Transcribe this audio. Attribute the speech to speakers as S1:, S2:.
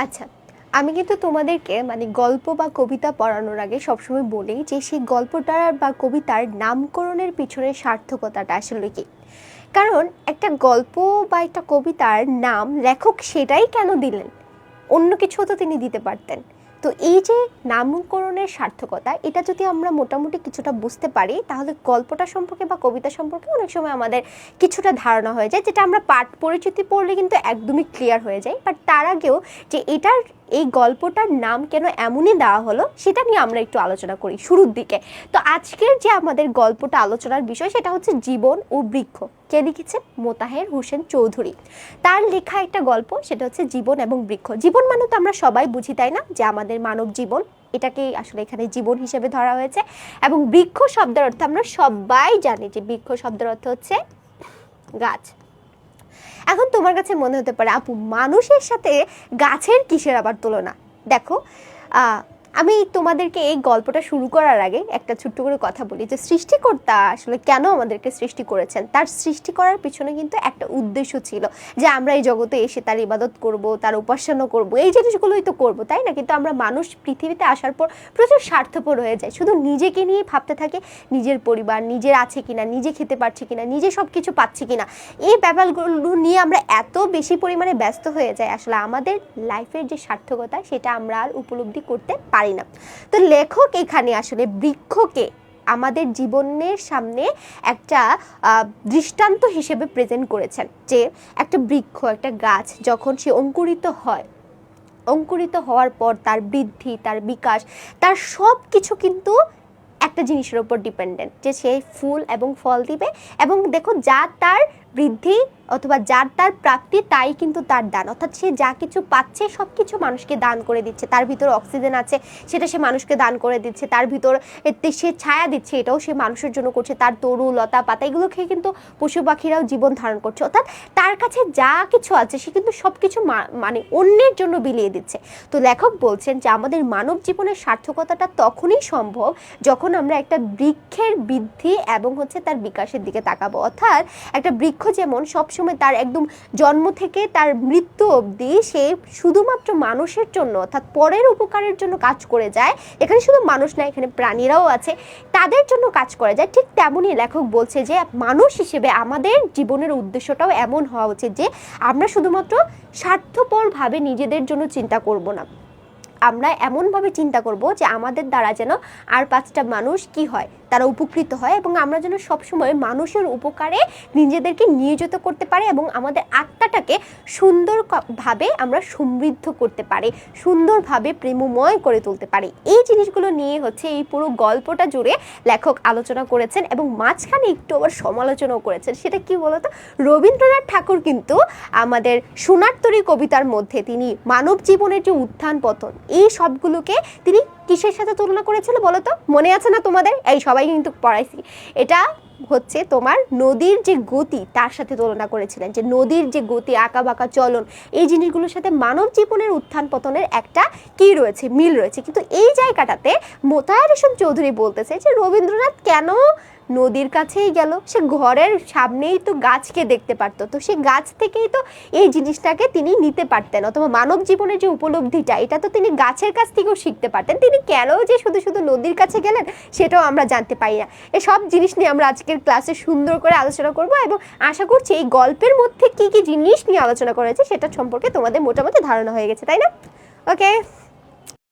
S1: আচ্ছা আমি কিন্তু তোমাদেরকে মানে গল্প বা কবিতা পড়ানোর আগে সবসময় বলি যে সেই গল্পটার বা কবিতার নামকরণের পিছনে সার্থকতাটা আসলে কি? কারণ একটা গল্প বা একটা কবিতার নাম লেখক সেটাই কেন দিলেন? অন্য কিছু তো তিনি দিতে পারতেন। তো এই যে নামকরণের সার্থকতা, এটা যদি আমরা মোটামুটি কিছুটা বুঝতে পারি, তাহলে গল্পটা সম্পর্কে বা কবিতা সম্পর্কে অনেক সময় আমাদের কিছুটা ধারণা হয়ে যায়, যেটা আমরা পাঠ পরিচিতি পড়লে কিন্তু একদমই ক্লিয়ার হয়ে যায়। বাট তার আগেও যে এটার এই গল্পটার নাম কেন এমনই দেওয়া হলো সেটা নিয়ে আমরা একটু আলোচনা করি শুরুর দিকে। তো আজকের যে আমাদের গল্পটা আলোচনার বিষয় সেটা হচ্ছে জীবন ও বৃক্ষ। কে লিখেছে মোতাহের হোসেন চৌধুরী। তার লেখা একটা গল্প, সেটা হচ্ছে জীবন এবং বৃক্ষ। জীবন মানে তো আমরা সবাই বুঝি, তাই না? যে আমাদের মানব জীবন এটাকে আসলে এখানে জীবন হিসেবে ধরা হয়েছে। এবং বৃক্ষ শব্দের অর্থ আমরা সবাই জানি যে বৃক্ষ শব্দের অর্থ হচ্ছে গাছ। এখন তোমার কাছে মনে হতে পারে আপু মানুষের সাথে গাছের কিসের আবার তুলনা? দেখো আমি তোমাদেরকে এই গল্পটা শুরু করার আগে একটা ছোট্ট করে কথা বলি যে সৃষ্টিকর্তা আসলে কেন আমাদেরকে সৃষ্টি করেছেন? তার সৃষ্টি করার পিছনে কিন্তু একটা উদ্দেশ্য ছিল যে আমরা এই জগতে এসে তার ইবাদত করব, তার উপাসনা করব, এই জিনিসগুলোই তো করব, তাই না? কিন্তু আমরা মানুষ পৃথিবীতে আসার পর প্রচুর স্বার্থপর হয়ে যায় শুধু নিজেকে নিয়ে ভাবতে থাকে, নিজের পরিবার, নিজের আছে কিনা, নিজে খেতে পারছে কিনা, নিজে সব কিছু পাচ্ছি কিনা, এই ব্যাপারগুলো নিয়ে আমরা এত বেশি পরিমাণে ব্যস্ত হয়ে যাই। আসলে আমাদের লাইফের যে সার্থকতা, সেটা আমরা আর উপলব্ধি করতে পারি না। তো লেখক এখানে আসলে বৃক্ষকে আমাদের জীবনের সামনে একটা দৃষ্টান্ত হিসেবে প্রেজেন্ট করেছেন। যে একটা বৃক্ষ, একটা গাছ যখন সে অঙ্কুরিত হয়, অঙ্কুরিত হওয়ার পর তার বৃদ্ধি, তার বিকাশ, তার সব কিছু কিন্তু একটা জিনিসের উপর ডিপেন্ডেন্ট যে সে ফুল এবং ফল দিবে এবং দেখো যা তার বৃদ্ধি অথবা যার তার প্রাপ্তি, তাই কিন্তু তার দান। অর্থাৎ সে যা কিছু পাচ্ছে সব কিছু মানুষকে দান করে দিচ্ছে। তার ভিতর অক্সিজেন আছে, সেটা সে মানুষকে দান করে দিচ্ছে। তার ভিতর সে ছায়া দিচ্ছে, এটাও সে মানুষের জন্য করছে। তার তরু, লতা, পাতা, এগুলো খেয়ে কিন্তু পশু পাখিরাও জীবন ধারণ করছে। অর্থাৎ তার কাছে যা কিছু আছে, সে কিন্তু সব কিছু মানে অন্যের জন্য বিলিয়ে দিচ্ছে। তো লেখক বলছেন যে, আমাদের মানব জীবনের সার্থকতাটা তখনই সম্ভব যখন আমরা একটা বৃক্ষের বৃদ্ধি এবং হচ্ছে তার বিকাশের দিকে তাকাবো। অর্থাৎ একটা বৃক্ষ যেমন সবসময় তার একদম জন্ম থেকে তার মৃত্যু অবধি সে শুধুমাত্র মানুষের জন্য অর্থাৎ পরের উপকারের জন্য কাজ করে যায়। এখানে শুধু মানুষ না, এখানে প্রাণীরাও আছে। তাদের জন্য কাজ করে যায়। ঠিক তেমনই লেখক বলছে যে, মানুষ হিসেবে আমাদের জীবনের উদ্দেশ্যটাও এমন হওয়া উচিত যে, আমরা শুধুমাত্র স্বার্থপরভাবে নিজেদের জন্য চিন্তা করব না। আমরা এমনভাবে চিন্তা করব যে, আমাদের দ্বারা যেন আর পাঁচটা মানুষ কি হয়। তারা উপকৃত হয় এবং আমরা যেন সবসময় মানুষের উপকারে নিজেদেরকে নিয়োজিত করতে পারি এবং আমাদের আত্মাটাকে সুন্দরভাবে আমরা সমৃদ্ধ করতে পারি, সুন্দরভাবে প্রেমময় করে তুলতে পারি। এই জিনিসগুলো নিয়ে হচ্ছে এই পুরো গল্পটা জুড়ে লেখক আলোচনা করেছেন এবং মাঝখানে একটু আবার সমালোচনাও করেছেন। সেটা কি বলতো? রবীন্দ্রনাথ ঠাকুর কিন্তু আমাদের সোনারতরী কবিতার মধ্যে তিনি মানব জীবনের যে উত্থান পতন, এই সবগুলোকে তিনি কিসের সাথে তুলনা করেছিল বলতো? মনে আছে না তোমাদের? এই সবাই কিন্তু পড়াইছি। এটা হচ্ছে তোমার নদীর যে গতি, তার সাথে তুলনা করেছিলেন যে নদীর যে গতি আঁকা বাঁকা চলন, এই জিনিসগুলোর সাথে মানব জীবনের উত্থান পতনের একটা কি রয়েছে, মিল রয়েছে। কিন্তু এই জায়গাটাতে মোতায়ের রেশম চৌধুরী বলতেছে যে রবীন্দ্রনাথ কেন নদীর কাছেই গেল। সে ঘরের সামনেই তো গাছকে দেখতে পারতো। তো সে গাছ থেকেই তো এই জিনিসটাকে তিনি নিতে পারতেন অথবা মানব জীবনের যে উপলব্ধিটা, এটা তো তিনি গাছের কাছ থেকেও শিখতে পারতেন। তিনি কেন যে শুধু শুধু নদীর কাছে গেলেন, সেটাও আমরা জানতে পারি না। এসব জিনিস নিয়ে আমরা আজকের ক্লাসে সুন্দর করে আলোচনা করব এবং আশা করছি এই গল্পের মধ্যে কি কি জিনিস নিয়ে আলোচনা করেছে সেটা সম্পর্কে তোমাদের মোটামুটি ধারণা হয়ে গেছে, তাই না? ওকে